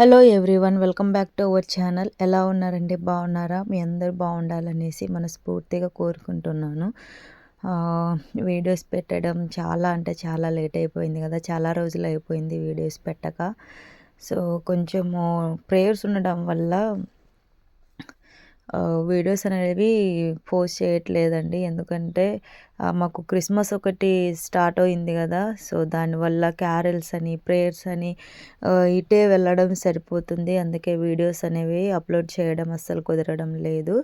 Hello everyone welcome back to our channel. ఎలా ఉన్నారండి? బాగున్నారా? మీ అందరు బాగుండాలనేసి మనస్ఫూర్తిగా కోరుకుంటున్నాను. వీడియోస్ పెట్టడం చాలా అంటే చాలా లేట్ అయిపోయింది కదా. చాలా రోజులు అయిపోయింది వీడియోస్ పెట్టక. సో కొంచెము ప్రేయర్స్ ఉండడం వల్ల వీడియోస్ అనేవి పోస్ట్ చేయట్లేదండి. ఎందుకంటే మాకు క్రిస్మస్ ఒకటి స్టార్ట్ అయింది కదా సో దానివల్ల క్యారల్స్ అని ప్రేయర్స్ అని ఇటే వెళ్ళడం సరిపోతుంది. అందుకే వీడియోస్ అనేవి అప్లోడ్ చేయడం అస్సలు కుదరడం లేదు.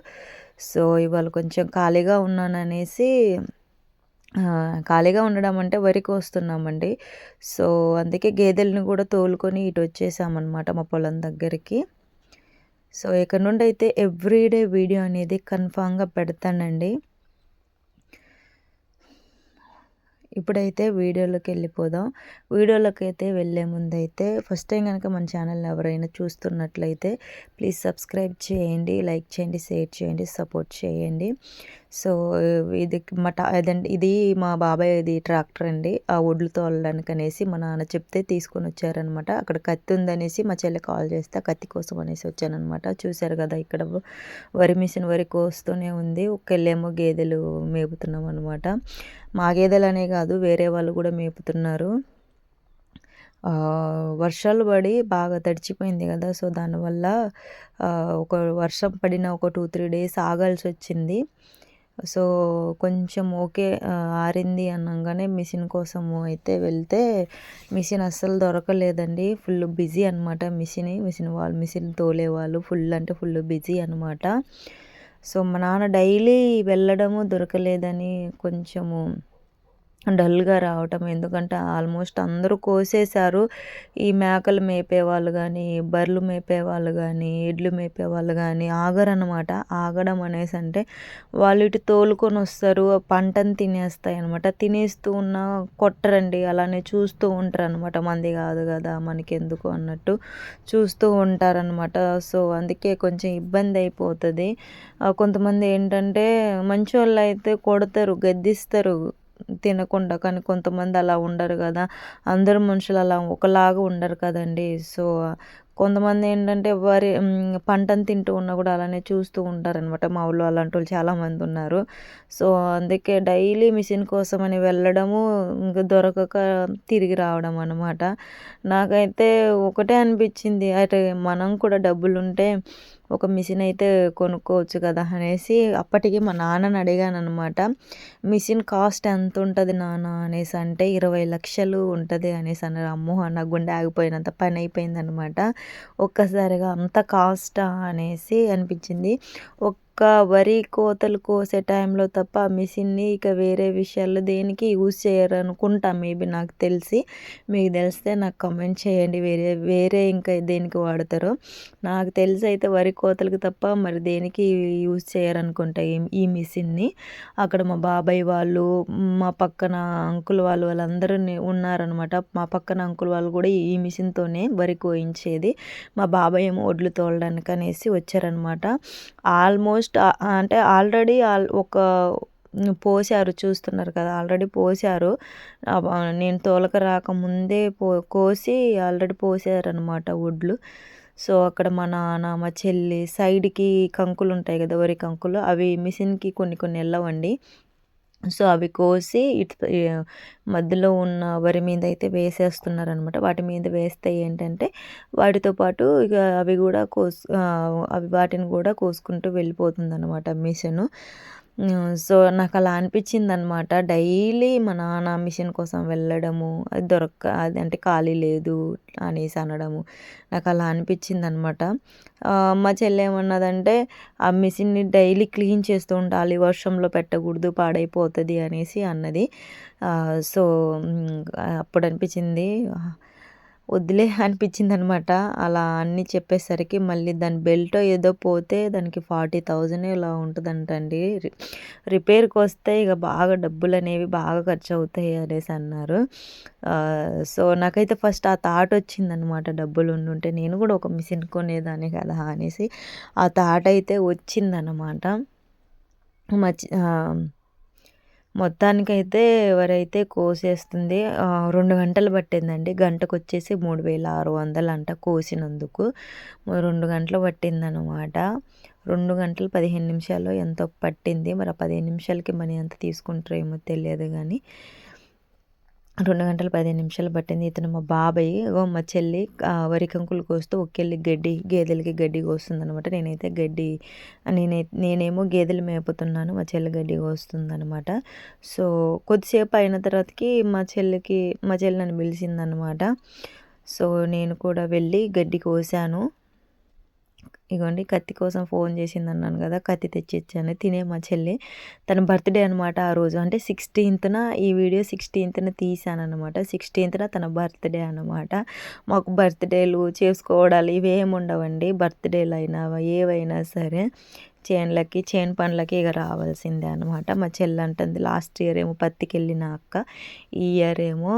సో ఇవాళ కొంచెం ఖాళీగా ఉన్నాను అనేసి ఖాళీగా ఉండడం అంటే వరికి వస్తున్నామండి. సో అందుకే గేదెలను కూడా తోలుకొని ఇటు వచ్చేసామన్నమాట మా పొలం దగ్గరికి. సో ఇక్కడ నుండి అయితే ఎవ్రీడే వీడియో అనేది కన్ఫామ్గా పెడతానండి. ఇప్పుడైతే వీడియోలోకి వెళ్ళిపోదాం. వీడియోలోకి అయితే వెళ్ళే ముందు అయితే ఫస్ట్ టైం కనుక మన ఛానల్ ఎవరైనా చూస్తున్నట్లయితే ప్లీజ్ సబ్స్క్రైబ్ చేయండి లైక్ చేయండి షేర్ చేయండి సపోర్ట్ చేయండి. సో ఇది మా అదండి ఇది మా బాబాయ్ ఇది ట్రాక్టర్ అండి. ఆ ఒడ్లు తోలడానికి అనేసి మా నాన్న చెప్తే తీసుకొని వచ్చారనమాట అక్కడ కత్తి ఉందనేసి మా చెల్లి కాల్ చేస్తే కత్తి కోసం అనేసి వచ్చానమాట చూశారు కదా ఇక్కడ వరి మిషన్ వరి కోస్తూనే ఉంది. ఒకళ్ళేమో గేదెలు మేపుతున్నాం అనమాట మా గేదెలు అనే కాదు వేరే వాళ్ళు కూడా మేపుతున్నారు. వర్షాలు పడి బాగా తడిచిపోయింది కదా సో దానివల్ల ఒక వర్షం పడిన ఒక టూ త్రీ డేస్ ఆగాల్సి వచ్చింది సో కొంచెం ఓకే ఆరింది అనగానే మిషన్ కోసము అయితే వెళ్తే మిషన్ అస్సలు దొరకలేదండి. ఫుల్ బిజీ అనమాట మిషన్. మిషన్ వాళ్ళు మిషన్ తోలే వాళ్ళు ఫుల్ అంటే ఫుల్ బిజీ అనమాట సో మా నాన్న డైలీ వెళ్ళడము దొరకలేదని కొంచెము డల్గా రావటం. ఎందుకంటే ఆల్మోస్ట్ అందరూ కోసేశారు. ఈ మేకలు మేపేవాళ్ళు కానీ బర్రెలు మేపేవాళ్ళు కానీ ఎడ్లు మేపేవాళ్ళు కానీ ఆగరనమాట ఆగడం అనేసి అంటే వాళ్ళు ఇటు తోలుకొని వస్తారు. పంటను తినేస్తాయి అనమాట తినేస్తూ ఉన్న కొట్టరండి. అలానే చూస్తూ ఉంటారు అనమాట మంది కాదు కదా మనకెందుకు అన్నట్టు చూస్తూ ఉంటారనమాట సో అందుకే కొంచెం ఇబ్బంది అయిపోతుంది. కొంతమంది ఏంటంటే మంచి వాళ్ళు అయితే కొడతారు గద్దిస్తారు. తినకుండా కానీ కొంతమంది అలా ఉండరు కదా. అందరు మనుషులు అలా ఒకలాగా ఉండరు కదండి. సో కొంతమంది ఏంటంటే వరి పంటను తింటూ ఉన్నా కూడా అలానే చూస్తూ ఉంటారనమాట మా ఊళ్ళో అలాంటి వాళ్ళు చాలామంది ఉన్నారు. సో అందుకే డైలీ మిషన్ కోసమని వెళ్ళడము ఇంకా దొరకక తిరిగి రావడం అనమాట నాకైతే ఒకటే అనిపించింది. అయితే మనం కూడా డబ్బులు ఉంటే ఒక మిషన్ అయితే కొనుక్కోవచ్చు కదా అనేసి అప్పటికి మా నాన్నని అడిగాను అనమాట మిషన్ కాస్ట్ ఎంత ఉంటుంది నాన్న అనేసి అంటే ఇరవై లక్షలు ఉంటుంది అనేసి అన్నారు. అమ్మో నా గుండె ఆగిపోయినంత పని అయిపోయింది అనమాట ఒక్కసారిగా అంత కాస్టా అనేసి అనిపించింది. ఒక్క వరి కోతలు కోసే టైంలో తప్ప ఆ మిషన్ని ఇక వేరే విషయాల్లో దేనికి యూజ్ చేయరు అనుకుంటా మేబీ నాకు తెలిసి. మీకు తెలిస్తే నాకు కమెంట్ చేయండి. వేరే వేరే ఇంకా దేనికి వాడతారో. నాకు తెలిసి అయితే వరి కోతలకు తప్ప మరి దేనికి యూజ్ చేయరనుకుంటా ఈ ఈ మిషన్ని. అక్కడ మా బాబాయ్ వాళ్ళు మా పక్కన అంకుల్ వాళ్ళు వాళ్ళందరూ ఉన్నారనమాట మా పక్కన అంకుల్ వాళ్ళు కూడా ఈ మిషన్తోనే వరి కోయించేది. మా బాబాయ్ ఏమో ఒడ్లు తోలడానికి అనేసి వచ్చారనమాట ఆల్మోస్ట్ ఆల్మోస్ట్ అంటే ఆల్రెడీ ఒక పోసారు చూస్తున్నారు కదా ఆల్రెడీ పోసారు నేను తోలక రాకముందే పో కోసి ఆల్రెడీ పోసారనమాట వడ్లు. సో అక్కడ మా నాన్న మా చెల్లి సైడ్కి కంకులు ఉంటాయి కదా వరి కంకులు అవి మిషన్కి కొన్ని కొన్ని వెళ్ళవండి సో అవి కోసి ఇటు మధ్యలో ఉన్న వరి మీద అయితే వేసేస్తున్నారు అనమాట వాటి మీద వేస్తే ఏంటంటే వాటితో పాటు ఇక అవి కూడా కోసు అవి వాటిని కూడా కోసుకుంటూ వెళ్ళిపోతుంది అనమాట మిషను. సో నాకు అలా అనిపించింది అనమాట డైలీ మా నాన్న మిషన్ కోసం వెళ్ళడము అది దొరక్క అది అంటే ఖాళీ లేదు అనేసి అనడము నాకు అలా అనిపించింది అనమాట మా చెల్లి ఏమన్నదంటే ఆ మిషన్ని డైలీ క్లీన్ చేస్తూ ఉండాలి వర్షంలో పెట్టకూడదు పాడైపోతుంది అనేసి అన్నది. సో అప్పుడు అనిపించింది వద్దులే అనిపించింది అనమాట అలా అన్నీ చెప్పేసరికి మళ్ళీ దాని బెల్ట్ ఏదో పోతే దానికి ఫార్టీ థౌజండ్ ఇలా ఉంటుందంటండి. రిపేర్కి వస్తే ఇక బాగా డబ్బులు అనేవి బాగా ఖర్చు అవుతాయి అనేసి అన్నారు. సో నాకైతే ఫస్ట్ ఆ థాట్ వచ్చిందనమాట డబ్బులు ఉండుంటే. నేను కూడా ఒక మిషన్ కొనేదాన్ని కదా అనేసి ఆ థాట్ అయితే వచ్చిందనమాట. మా మొత్తానికైతే ఎవరైతే కోసేస్తుంది రెండు గంటలు పట్టిందండి. గంటకు వచ్చేసి మూడు వేల ఆరు వందలు అంట కోసినందుకు. రెండు గంటలు పట్టిందనమాట రెండు గంటలు పదిహేను నిమిషాలు ఎంతో పట్టింది. మరి ఆ పదిహేను నిమిషాలకి మనీ ఎంత తీసుకుంటారో ఏమో తెలియదు కానీ రెండు గంటల పదిహేను నిమిషాలు పట్టింది. ఇతను మా బాబాయ్ మా చెల్లి వరి కంకులు కోస్తూ ఒకేళ్ళి గడ్డి గేదెలకి గడ్డి కోస్తుంది అనమాట నేనైతే గడ్డి నేనై నేనేమో గేదెలు మేపుతున్నాను మా చెల్లి గడ్డి కోస్తుంది అనమాట సో కొద్దిసేపు అయిన తర్వాతకి మా చెల్లికి మా చెల్లి నన్ను పిలిచిందనమాట సో నేను కూడా వెళ్ళి గడ్డి కోసాను. ఇగోండి కత్తి కోసం ఫోన్ చేసింది అన్నాను కదా కత్తి తెచ్చిచ్చాను తినే మా చెల్లి. తన బర్త్డే అనమాట ఆ రోజు. అంటే సిక్స్టీన్త్న ఈ వీడియో సిక్స్టీన్త్న తీసానమాట అనమాట సిక్స్టీన్త్న తన బర్త్డే అనమాట మాకు బర్త్డేలు చేసుకోవడాలు ఇవేమి ఉండవండి. బర్త్డేలు అయినా ఏవైనా సరే చేన్లకి చేను పనులకి ఇక రావాల్సిందే అనమాట మా చెల్లి అంటుంది లాస్ట్ ఇయర్ ఏమో పత్తికి వెళ్ళిన అక్క. ఈ ఇయర్ ఏమో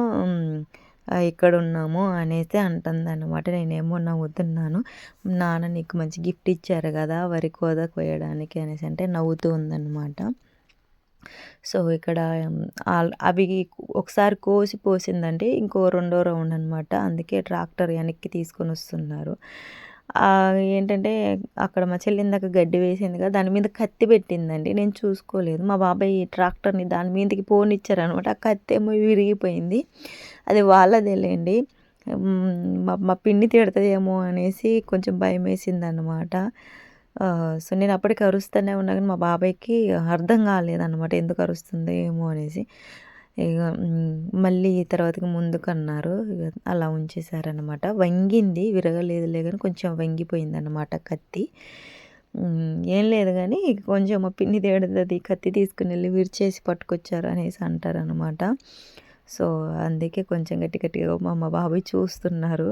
ఇక్కడ ఉన్నాము అనేసి అంటుందన్నమాట. నేనేమో నవ్వుతున్నాను. నాన్న నీకు మంచి గిఫ్ట్ ఇచ్చారు కదా వరి కోద కోయడానికి అనేసి అంటే నవ్వుతూ ఉందన్నమాట. సో ఇక్కడ అవి ఒకసారి కోసి పోసిందంటే ఇంకో రెండో రౌండ్ అనమాట అందుకే ట్రాక్టర్ వెనక్కి తీసుకొని వస్తున్నారు. ఏంటంటే అక్కడ మా చెల్లి ఇందాక గడ్డి వేసింది కదా దాని మీద కత్తి పెట్టిందండి. నేను చూసుకోలేదు. మా బాబాయ్ ట్రాక్టర్ని దాని మీదకి పోనిచ్చారనమాట ఆ కత్తి ఏమో విరిగిపోయింది. అది వాళ్ళదేలేండి. మా మా పిన్ని తిడుతుందేమో అనేసి కొంచెం భయం వేసింది అనమాట సో నేను అప్పటికి అరుస్తూనే ఉన్నా కానీ మా బాబాయ్కి అర్థం కాలేదన్నమాట ఎందుకు అరుస్తుంది ఏమో అనేసి. ఇక మళ్ళీ తర్వాతకి ముందుకన్నారు. అలా ఉంచేసారనమాట వంగింది విరగలేదులే కానీ కొంచెం వంగిపోయిందన్నమాట కత్తి. ఏం లేదు కానీ కొంచెం మా పిన్ని తేడుతుంది కత్తి తీసుకుని వెళ్ళి విరిచేసి పట్టుకొచ్చారు అనేసి అంటారనమాట సో అందుకే కొంచెం గట్టి గట్టిగా మా అమ్మ బాబాయ్ చూస్తున్నారు.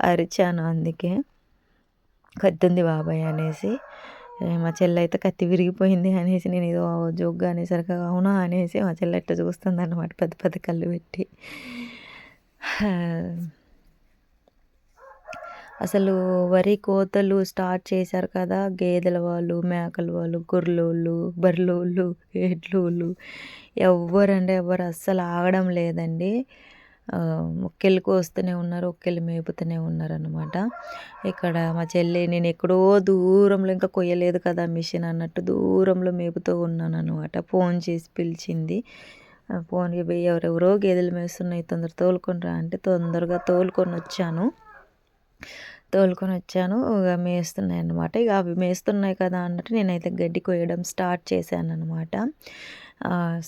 అరిచాను అందుకే. కత్తుంది బాబాయ్ అనేసి. మా చెల్లి అయితే కత్తి విరిగిపోయింది అనేసి నేను ఏదో జోగ్గా అనేసరికి అవునా అనేసి మా చెల్లి ఎట్ట చూస్తుంది అనమాట పెద్ద పెద్ద కళ్ళు పెట్టి. అసలు వరి కోతలు స్టార్ట్ చేశారు కదా గేదెల వాళ్ళు మేకల వాళ్ళు గొర్రెలోళ్ళు బర్రెలోళ్ళు ఎడ్లోళ్ళు ఎవ్వరంటే ఎవ్వరు అస్సలు ఆగడం లేదండి. ఒక్కెళ్ళి కోస్తూనే ఉన్నారు ఒక్కెళ్ళి మేపుతూనే ఉన్నారనమాట ఇక్కడ మా చెల్లి నేను ఎక్కడో దూరంలో ఇంకా కొయ్యలేదు కదా మిషన్ అన్నట్టు దూరంలో మేపుతూ ఉన్నాను అనమాట ఫోన్ చేసి పిలిచింది. ఫోన్కి పోయి ఎవరెవరో గేదెలు మేస్తున్నాయి తొందర తోలుకొని రా అంటే తొందరగా తోలుకొని వచ్చాను. తోలుకొని వచ్చాను. ఇక మేస్తున్నాయి అనమాట ఇక అవి మేస్తున్నాయి కదా అన్నట్టు నేనైతే గడ్డి కొయ్యడం స్టార్ట్ చేశాను అనమాట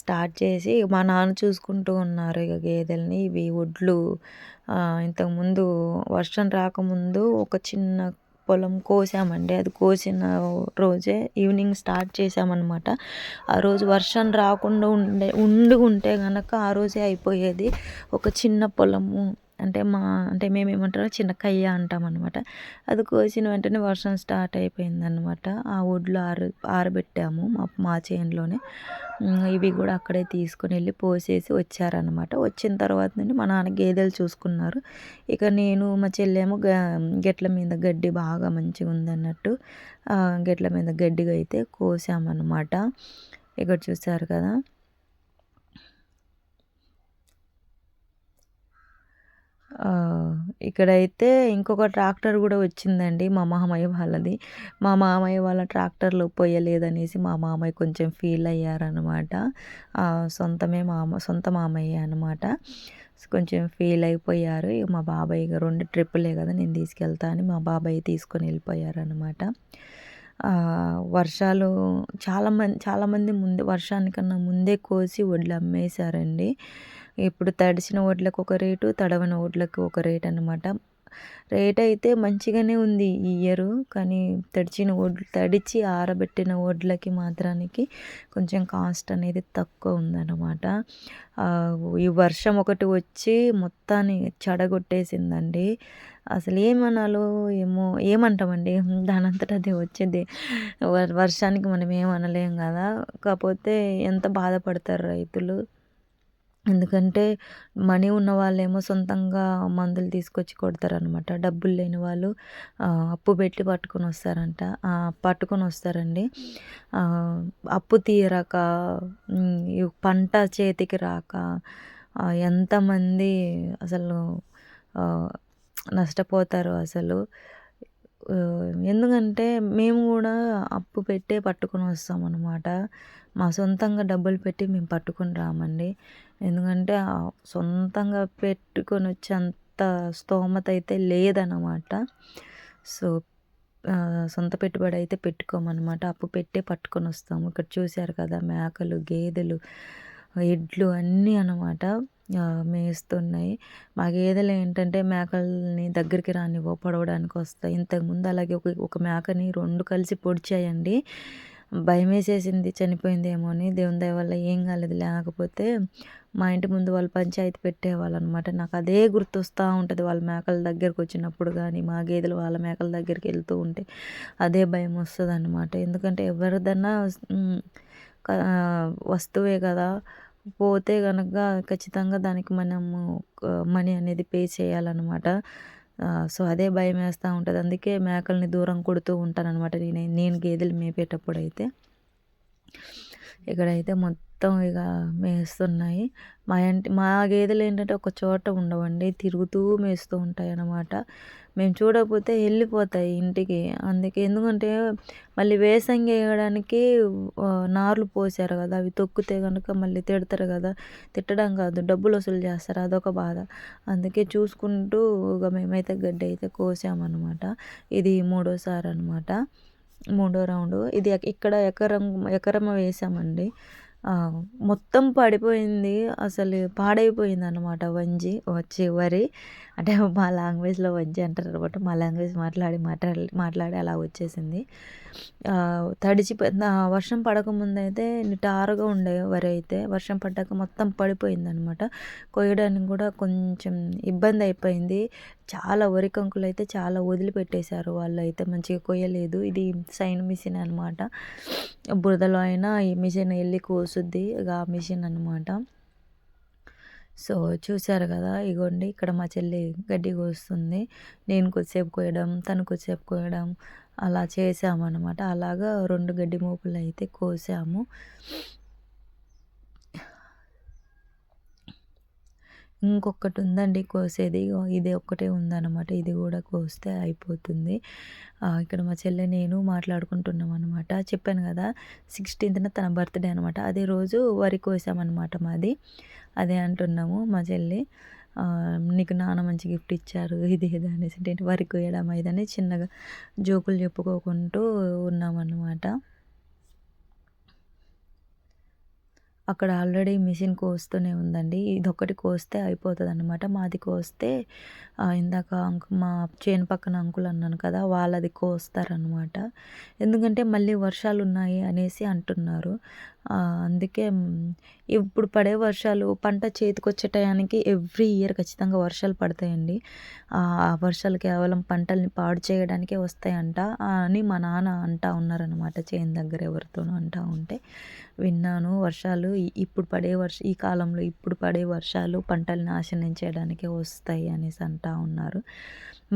స్టార్ట్ చేసి మా నాన్న చూసుకుంటూ ఉన్నారు ఇక గేదెల్ని. ఇవి ఒడ్లు ఇంతకుముందు వర్షం రాకముందు ఒక చిన్న పొలం కోసామండి. అది కోసిన రోజే ఈవినింగ్ స్టార్ట్ చేసామన్నమాట ఆ రోజు వర్షం రాకుండా ఉండే ఉండి ఉంటే కనుక ఆ రోజే అయిపోయేది. ఒక చిన్న పొలము అంటే మా అంటే మేము ఏమంటారో చిన్న కయ్య అంటాం అనమాట అది కోసిన వెంటనే వర్షం స్టార్ట్ అయిపోయిందనమాట. ఆ ఒడ్లు ఆర ఆరబెట్టాము మా మా చేనులోనే. ఇవి కూడా అక్కడే తీసుకుని వెళ్ళి పోసేసి వచ్చారనమాట. వచ్చిన తర్వాత నుండి మా నాన్న గేదెలు చూసుకున్నారు. ఇక నేను మా చెల్లెమో గెట్ల మీద గడ్డి బాగా మంచిగా ఉందన్నట్టు గెట్ల మీద గడ్డిగా అయితే కోసామన్నమాట ఇక్కడ చూసారు కదా. ఇక్కడైతే ఇంకొక ట్రాక్టర్ కూడా వచ్చిందండి మా మామయ్య వాళ్ళది. మా మామయ్య వాళ్ళ ట్రాక్టర్లో పోయలేదనేసి మా మామయ్య కొంచెం ఫీల్ అయ్యారనమాట సొంతమే మామ సొంత మామయ్య అనమాట కొంచెం ఫీల్ అయిపోయారు. ఇక మా బాబాయ్ ఇక రెండు ట్రిప్పులే కదా నేను తీసుకెళ్తా అని మా బాబాయ్ తీసుకొని వెళ్ళిపోయారనమాట వర్షాలు చాలా మంది చాలామంది ముందే వర్షానికన్నా ముందే కోసి వడ్లు అమ్మేశారండి. ఇప్పుడు తడిసిన వడ్లకు ఒక రేటు తడవని వడ్లకు ఒక రేట్ అనమాట రేట్ అయితే మంచిగానే ఉంది ఈ ఇయర్ కానీ తడిచిన వడ్లు తడిచి ఆరబెట్టిన వడ్లకి మాత్రానికి కొంచెం కాస్ట్ అనేది తక్కువ ఉందన్నమాట. ఈ వర్షం ఒకటి వచ్చి మొత్తాన్ని చెడగొట్టేసిందండి. అసలు ఏమనాలో ఏమో ఏమంటామండి? దానంతట అది వచ్చేది. వర్షానికి మనం ఏమనలేం కదా. కాకపోతే ఎంత బాధపడతారు రైతులు? ఎందుకంటే మనీ ఉన్న వాళ్ళేమో సొంతంగా మందులు తీసుకొచ్చి కొడతారనమాట డబ్బులు లేని వాళ్ళు అప్పు పెట్టి పట్టుకొని వస్తారంట. పట్టుకొని వస్తారండి. అప్పు తీయరాక పంట చేతికి రాక ఎంతమంది అసలు నష్టపోతారు అసలు. ఎందుకంటే మేము కూడా అప్పు పెట్టే పట్టుకొని వస్తాం అనమాట మా సొంతంగా డబ్బులు పెట్టి మేము పట్టుకొని రామండి. ఎందుకంటే సొంతంగా పెట్టుకొని వచ్చేంత స్తోమత అయితే లేదన్నమాట. సో సొంత పెట్టుబడి అయితే పెట్టుకోమన్నమాట. అప్పు పెట్టే పట్టుకొని వస్తాము. ఇక్కడ చూశారు కదా మేకలు గేదెలు ఎడ్లు అన్నీ అన్నమాట. మేస్తున్నాయి. మా గేదెలు ఏంటంటే మేకల్ని దగ్గరికి రానివ్వ పొడవడానికి వస్తాయి. ఇంతకుముందు అలాగే ఒక ఒక మేకని రెండు కలిసి పొడిచాయండి. భయం వేసేసింది చనిపోయిందేమో అని. దేవుని దయ వల్ల ఏం కాలేదు. లేకపోతే మా ఇంటి ముందు వాళ్ళు పంచాయతీ పెట్టేవాళ్ళు అనమాట నాకు అదే గుర్తొస్తూ ఉంటుంది వాళ్ళ మేకల దగ్గరకు వచ్చినప్పుడు కానీ మా గేదెలు వాళ్ళ మేకల దగ్గరికి వెళ్తూ ఉంటే అదే భయం వస్తుంది అనమాట ఎందుకంటే ఎవరిదన్నా వస్తువే కదా. పోతే కనుక ఖచ్చితంగా దానికి మనము మనీ అనేది పే చేయాలన్నమాట. సో అదే భయం వేస్తూ ఉంటుంది. అందుకే మేకల్ని దూరం కొడుతూ ఉంటానన్నమాట నేను నేను గేదెలు మేపేటప్పుడు అయితే ఇక్కడైతే మొత్తం ఇక మేస్తున్నాయి. మా ఇంటి మా గేదెలు ఏంటంటే ఒక చోట ఉండవండి తిరుగుతూ మేస్తూ ఉంటాయి అన్నమాట మేము చూడకపోతే వెళ్ళిపోతాయి ఇంటికి. అందుకే ఎందుకంటే మళ్ళీ వేసంగి వేయడానికి నార్లు పోసారు కదా అవి తొక్కితే కనుక మళ్ళీ తిడతారు కదా. తిట్టడం కాదు డబ్బులు వసూలు చేస్తారు అదొక బాధ. అందుకే చూసుకుంటూ ఇక మేమైతే గడ్డి అయితే కోసామన్నమాట. ఇది మూడోసారి అనమాట మూడో రౌండ్. ఇది ఇక్కడ ఎకరం ఎకరం వేసామండి. మొత్తం పడిపోయింది. అసలు పాడైపోయింది అనమాట వంజి వచ్చి వరి. అంటే మా లాంగ్వేజ్లో వంజి అంటారు అనమాట. మా లాంగ్వేజ్ మాట్లాడి మాట్లాడి మాట్లాడి అలా వచ్చేసింది. తడిచి వర్షం పడకముందు అయితే నిటారుగా ఉండే వరి అయితే వర్షం పడ్డాక మొత్తం పడిపోయిందనమాట. కొయ్యడానికి కూడా కొంచెం ఇబ్బంది అయిపోయింది. చాలా వరి కంకులు అయితే చాలా వదిలిపెట్టేశారు వాళ్ళు అయితే మంచిగా కొయ్యలేదు. ఇది సైన్ మిషన్ అనమాట. బురదలో అయినా ఈ మిషన్ వెళ్ళి కోసుద్ది. ఇక ఆ మిషన్ అనమాట. సో చూశారు కదా! ఇగోండి ఇక్కడ మా చెల్లి గడ్డి కోస్తుంది. నేను కొద్దిసేపు కోయడం తను కొద్దిసేపు కోయడం అలా చేసామన్నమాట అలాగా రెండు గడ్డి మోపులు అయితే కోసాము. ఇంకొకటి ఉందండి కోసేది ఇది ఒక్కటే ఉందన్నమాట. ఇది కూడా కోస్తే అయిపోతుంది. ఇక్కడ మా చెల్లె నేను మాట్లాడుకుంటున్నాం అనమాట చెప్పాను కదా సిక్స్టీన్త్న తన బర్త్డే అనమాట అదే రోజు వరి కోసామన్నమాట మాది. అదే అంటున్నాము మా చెల్లి. నీకు నాన్న మంచి గిఫ్ట్ ఇచ్చారు ఇది ఇది అనేసి. వరి కోయడం ఇదని చిన్నగా జోకులు చెప్పుకోకుంటూ ఉన్నామన్నమాట. అక్కడ ఆల్రెడీ మిషన్ కోస్తూనే ఉందండి. ఇదొక్కటి కోస్తే అయిపోతుంది అనమాట మాది కోస్తే ఇందాక అంకు మా చేను పక్కన అంకులు అన్నాను కదా వాళ్ళది కోస్తారనమాట ఎందుకంటే మళ్ళీ వర్షాలు ఉన్నాయి అనేసి అంటున్నారు. అందుకే ఇప్పుడు పడే వర్షాలు పంట చేతికొచ్చే టయానికి ఎవ్రీ ఇయర్ ఖచ్చితంగా వర్షాలు పడతాయండి. ఆ వర్షాలు కేవలం పంటల్ని పాడు చేయడానికే వస్తాయంట అని మా నాన్న అంటా ఉన్నారనమాట చేను దగ్గర ఎవరితోనూ అంటా ఉంటే విన్నాను వర్షాలు ఇప్పుడు పడే వర్ష ఈ కాలంలో ఇప్పుడు పడే వర్షాలు పంటలు నాశనం చేయడానికే వస్తాయి అనేసి అంటా ఉన్నారు.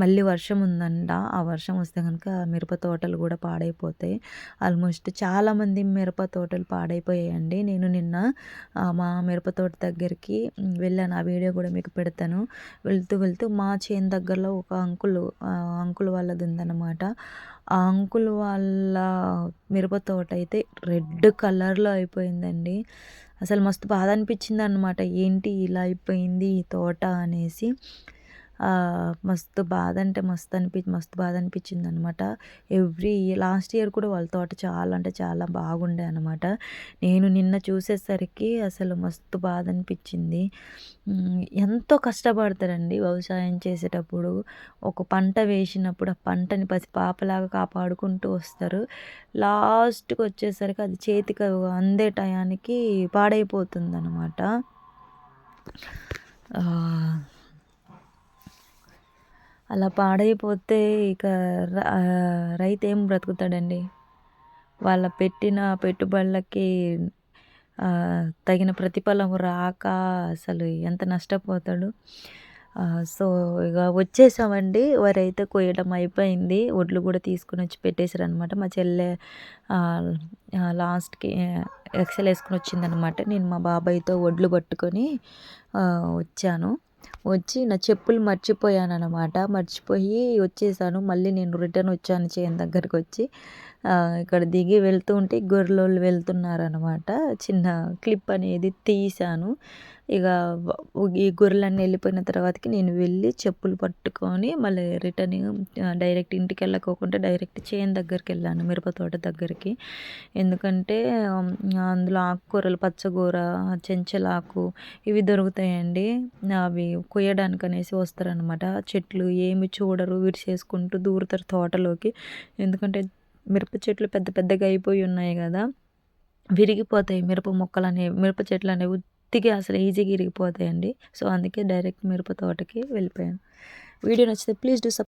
మళ్ళీ వర్షం ఉందంట. ఆ వర్షం వస్తే కనుక మిరప తోటలు కూడా పాడైపోతాయి. ఆల్మోస్ట్ చాలామంది మిరప తోటలు పాడైపోయాయండి. నేను నిన్న మా మిరప తోట దగ్గరికి వెళ్ళాను. ఆ వీడియో కూడా మీకు పెడతాను. వెళ్తూ వెళ్తూ మా చేను దగ్గరలో ఒక అంకుల్ అంకుల్ వాళ్ళది ఉందన్నమాట. ఆ అంకుల్ వాళ్ళ మిరప తోట అయితే రెడ్ కలర్లో అయిపోయిందండి. అసలు మస్తు బాధ అనిపించింది అనమాట ఏంటి ఇలా అయిపోయింది ఈ తోట అనేసి. మస్తు బాధ అంటే మస్తు అనిపి మస్తు బాధ అనిపించింది అనమాట ఎవ్రీ లాస్ట్ ఇయర్ కూడా వాళ్ళ తోట చాలా అంటే చాలా బాగుండే అనమాట. నేను నిన్న చూసేసరికి అసలు మస్తు బాధ అనిపించింది ఎంతో కష్టపడతారండి వ్యవసాయం చేసేటప్పుడు. ఒక పంట వేసినప్పుడు ఆ పంటని పసి పాపలాగా కాపాడుకుంటూ వస్తారు. లాస్ట్కి వచ్చేసరికి అది చేతికి అందే టయానికి పాడైపోతుంది అనమాట అలా పాడైపోతే ఇక రైతు ఏం బ్రతుకుతాడండి? వాళ్ళ పెట్టిన పెట్టుబడులకి తగిన ప్రతిఫలం రాక అసలు ఎంత నష్టపోతాడు? సో ఇక వచ్చేసామండి. వరి అయితే కొయ్యడం అయిపోయింది. వడ్లు కూడా తీసుకుని వచ్చి పెట్టేశారు అనమాట మా చెల్లె లాస్ట్కి ఎక్సెల్ వేసుకుని వచ్చిందనమాట నేను మా బాబాయ్తో వడ్లు పట్టుకొని వచ్చాను. వచ్చి నా చెప్పులు మర్చిపోయాను అనమాట మర్చిపోయి వచ్చేసాను. మళ్ళీ నేను రిటర్న్ వచ్చాను చేను దగ్గరికి వచ్చి ఇక్కడ దిగి వెళ్తూ ఉంటే గొర్రెలు వెళ్తున్నారనమాట చిన్న క్లిప్ అనేది తీశాను. ఇక ఈ గొర్రెలన్నీ వెళ్ళిపోయిన తర్వాతకి నేను వెళ్ళి చెప్పులు పట్టుకొని మళ్ళీ రిటర్న్ డైరెక్ట్ ఇంటికి వెళ్ళకోకుండా డైరెక్ట్ చేను దగ్గరికి వెళ్ళాను మిరప తోట దగ్గరికి. ఎందుకంటే అందులో ఆకుకూరలు పచ్చగూర చెంచలాకు ఇవి దొరుకుతాయండి. అవి కొయ్యడానికి అనేసి వస్తారనమాట చెట్లు ఏమి చూడరు విరిచేసుకుంటూ దూరుతారు తోటలోకి. ఎందుకంటే మిరప చెట్లు పెద్ద పెద్దగా అయిపోయి ఉన్నాయి కదా. విరిగిపోతాయి మిరప మొక్కలు అనేవి మిరప చెట్లు అనేవి ఉత్తిగా అసలు ఈజీగా ఇరిగిపోతాయండి. సో అందుకే డైరెక్ట్ మిరప తోటకి వెళ్ళిపోయాను. వీడియో నచ్చితే ప్లీజ్ డూ